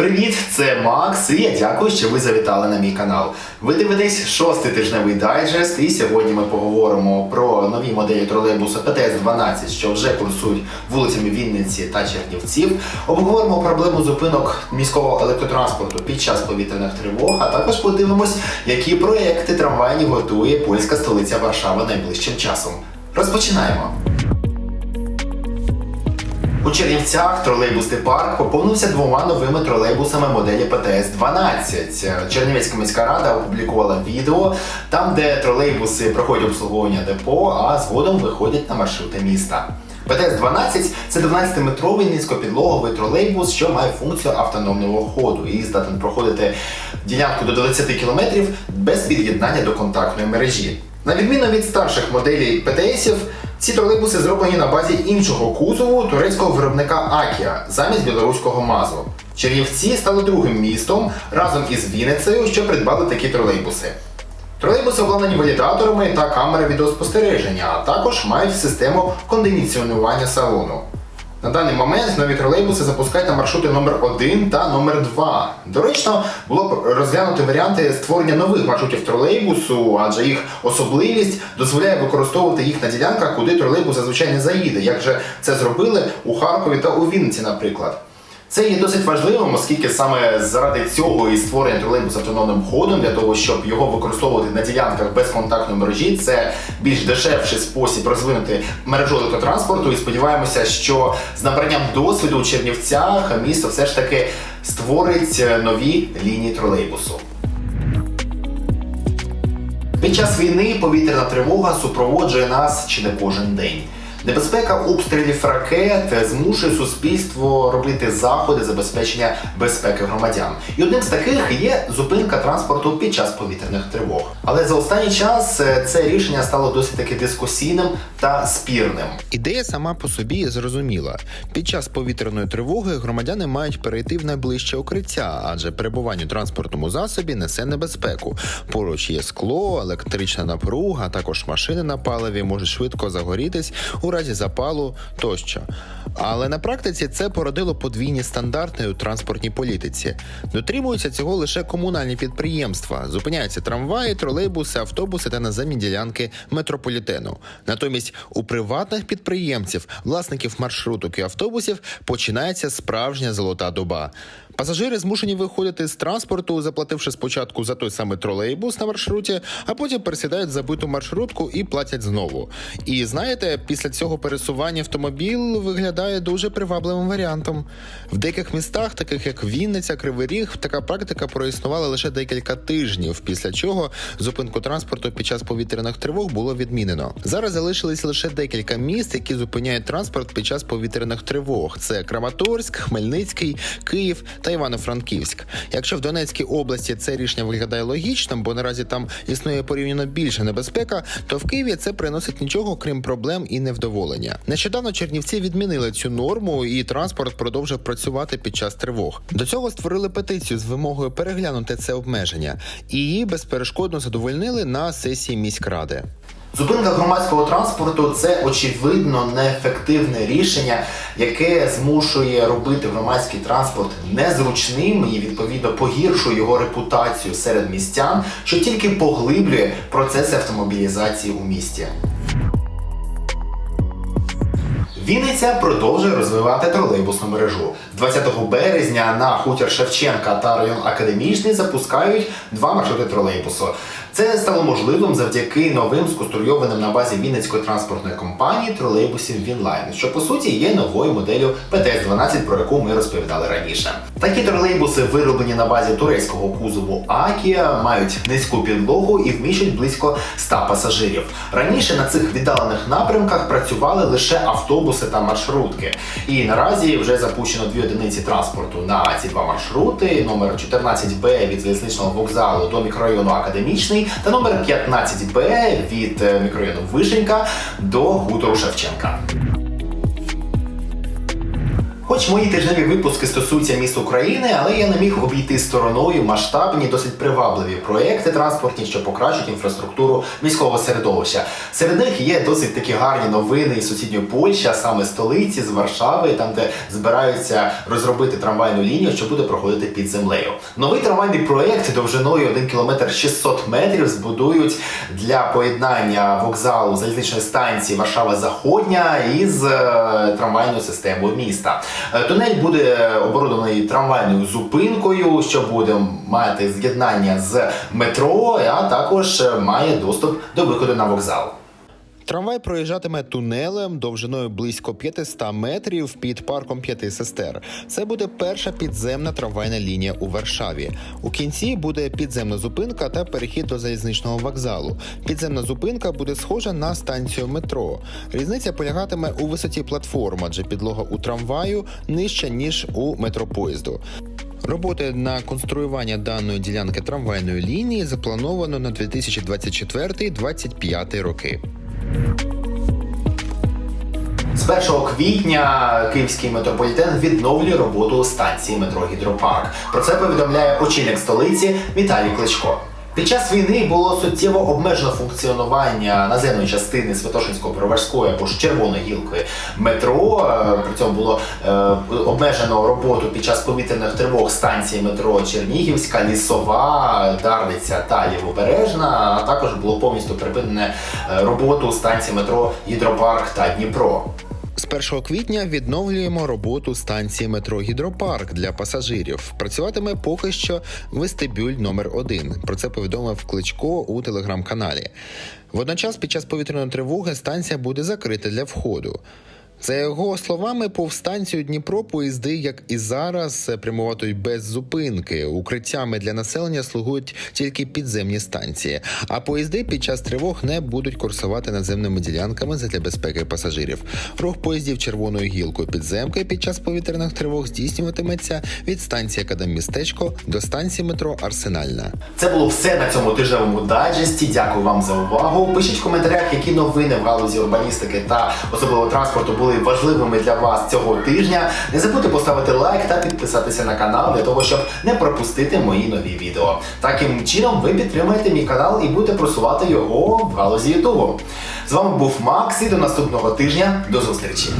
Привіт, це Макс, і я дякую, що ви завітали на мій канал. Ви дивитесь шостий тижневий дайджест, і сьогодні ми поговоримо про нові моделі тролейбуса ПТС-12, що вже курсують вулицями Вінниці та Чернівців. Обговоримо проблему зупинок міського електротранспорту під час повітряних тривог, а також подивимось, які проекти трамвайні готує польська столиця Варшава найближчим часом. Розпочинаємо. У Чернівцях тролейбусний парк поповнився двома новими тролейбусами моделі ПТС-12. Чернівецька міська рада опублікувала відео, там, де тролейбуси проходять обслуговування депо, а згодом виходять на маршрути міста. ПТС-12 це 12-метровий низькопідлоговий тролейбус, що має функцію автономного ходу і здатен проходити ділянку до 20 км без під'єднання до контактної мережі. На відміну від старших моделей ПТСів, ці тролейбуси зроблені на базі іншого кузову турецького виробника Акія замість білоруського МАЗу. Чернівці стали другим містом разом із Вінницею, що придбали такі тролейбуси. Тролейбуси обладнані валідаторами та камерами відеоспостереження, а також мають систему кондиціонування салону. На даний момент нові тролейбуси запускають на маршрути номер 1 та номер 2 Доречно було б розглянути варіанти створення нових маршрутів тролейбусу, адже їх особливість дозволяє використовувати їх на ділянках, куди тролейбус зазвичай не заїде, як же це зробили у Харкові та у Вінниці, наприклад. Це є досить важливим, оскільки саме заради цього і створення тролейбуса автономним ходом для того, щоб його використовувати на ділянках без контактної мережі, це більш дешевший спосіб розвинути мережу електротранспорту. І сподіваємося, що з набранням досвіду у Чернівцях місто все ж таки створить нові лінії тролейбусу. Під час війни повітряна тривога супроводжує нас чи не кожен день. Небезпека обстрілів ракет змушує суспільство робити заходи забезпечення безпеки громадян. І одним з таких є зупинка транспорту під час повітряних тривог. Але за останній час е, це рішення стало досить таки дискусійним та спірним. Ідея сама по собі зрозуміла. Під час повітряної тривоги громадяни мають перейти в найближче укриття, адже перебування у транспортному засобі несе небезпеку. Поруч є скло, електрична напруга, також машини на паливі можуть швидко загорітись разі запалу тощо. Але на практиці це породило подвійні стандарти у транспортній політиці. Дотримуються цього лише комунальні підприємства. Зупиняються трамваї, тролейбуси, автобуси та наземні ділянки метрополітену. Натомість у приватних підприємців, власників маршруток і автобусів починається справжня золота доба. Пасажири змушені виходити з транспорту, заплативши спочатку за той самий тролейбус на маршруті, а потім пересідають забиту маршрутку і платять знову. І знаєте, після цього пересування автомобіль виглядає дуже привабливим варіантом. В деяких містах, таких як Вінниця, Кривий Ріг, така практика проіснувала лише декілька тижнів, після чого зупинку транспорту під час повітряних тривог було відмінено. Зараз залишились лише декілька міст, які зупиняють транспорт під час повітряних тривог. Це Краматорськ, Хмельницький, Київ та Івано-Франківськ. Якщо в Донецькій області це рішення виглядає логічним, бо наразі там існує порівняно більша небезпека, то в Києві це приносить нічого крім проблем і невдоволення. Нещодавно Чернівці відмінили цю норму, і транспорт продовжив працювати під час тривог. До цього створили петицію з вимогою переглянути це обмеження, і її безперешкодно задовольнили на сесії міськради. Зупинка громадського транспорту це очевидно неефективне рішення, яке змушує робити громадський транспорт незручним і відповідно погіршує його репутацію серед містян, що тільки поглиблює процеси автомобілізації у місті. Вінниця продовжує розвивати тролейбусну мережу. 20 березня на хутір Шевченка та район Академічний запускають два маршрути тролейбусу. Це стало можливим завдяки новим сконструйованим на базі Вінницької транспортної компанії тролейбусів Вінлайн, що по суті є новою моделлю ПТС-12, про яку ми розповідали раніше. Такі тролейбуси вироблені на базі турецького кузову Акія, мають низьку підлогу і вміщують близько 100 пасажирів. Раніше на цих віддалених напрямках працювали лише автобуси та маршрутки. І наразі вже запущено дві одиниці транспорту на ці два маршрути: номер 14Б від залізничного вокзалу до мікрорайону Академічний та номер 15Б від е, мікрорайону Вишенька до Гутору Шевченка. Хоч мої тижневі випуски стосуються міст України, але я не міг обійти стороною масштабні, досить привабливі проекти транспортні, що покращують інфраструктуру міського середовища. Серед них є досить такі гарні новини із сусідньої Польщі, а саме столиці з Варшави, там де збираються розробити трамвайну лінію, що буде проходити під землею. Новий трамвайний проект довжиною 1 км 600 метрів збудують для поєднання вокзалу залізничної станції Варшава Заходня із е, трамвайною системою міста. Е, Тунель буде оборудований трамвайною зупинкою, що буде мати з'єднання з метро, а також е, має доступ до виходу на вокзал. Трамвай проїжджатиме тунелем довжиною близько 500 метрів під парком п'яти сестер. Це буде перша підземна трамвайна лінія у Варшаві. У кінці буде підземна зупинка та перехід до залізничного вокзалу. Підземна зупинка буде схожа на станцію метро. Різниця полягатиме у висоті платформ, адже підлога у трамваю нижча ніж у метропоїзду. Роботи на конструювання даної ділянки трамвайної лінії заплановано на 2024-2025 роки. З 1 квітня київський метрополітен відновлює роботу станції метро Гідропарк. Про це повідомляє очільник столиці Віталій Кличко. Під час війни було суттєво обмежено функціонування наземної частини Святошинського Проварської або ж Червоної гілки метро. Е, При цьому було е, обмежено роботу під час повітряних тривог станції метро Чернігівська, Лісова, Дарниця та Лівобережна. А також було повністю припинене е, роботу станції метро Гідропарк та Дніпро. З 1 квітня відновлюємо роботу станції метро Гідропарк для пасажирів. Працюватиме поки що вестибюль номер 1 Про це повідомив Кличко у телеграм-каналі. Водночас, під час повітряної тривоги станція буде закрита для входу. За його словами, повз станцію Дніпро поїзди, як і зараз, прямуватимуть без зупинки. Укриттями для населення слугують тільки підземні станції. А поїзди під час тривог не будуть курсувати наземними ділянками задля безпеки пасажирів. Рух поїздів червоною гілкою підземки під час повітряних тривог здійснюватиметься від станції Академмістечко до станції метро Арсенальна. Це було все на цьому тижневому дайджесті. Дякую вам за увагу. Пишіть в коментарях, які новини в галузі урбаністики та особливо транспорту були важливими для вас цього тижня. Не забудьте поставити лайк та підписатися на канал для того, щоб не пропустити мої нові відео. Таким чином ви підтримуєте мій канал і будете просувати його в галузі Ютубу. З вами був Макс і до наступного тижня. До зустрічі!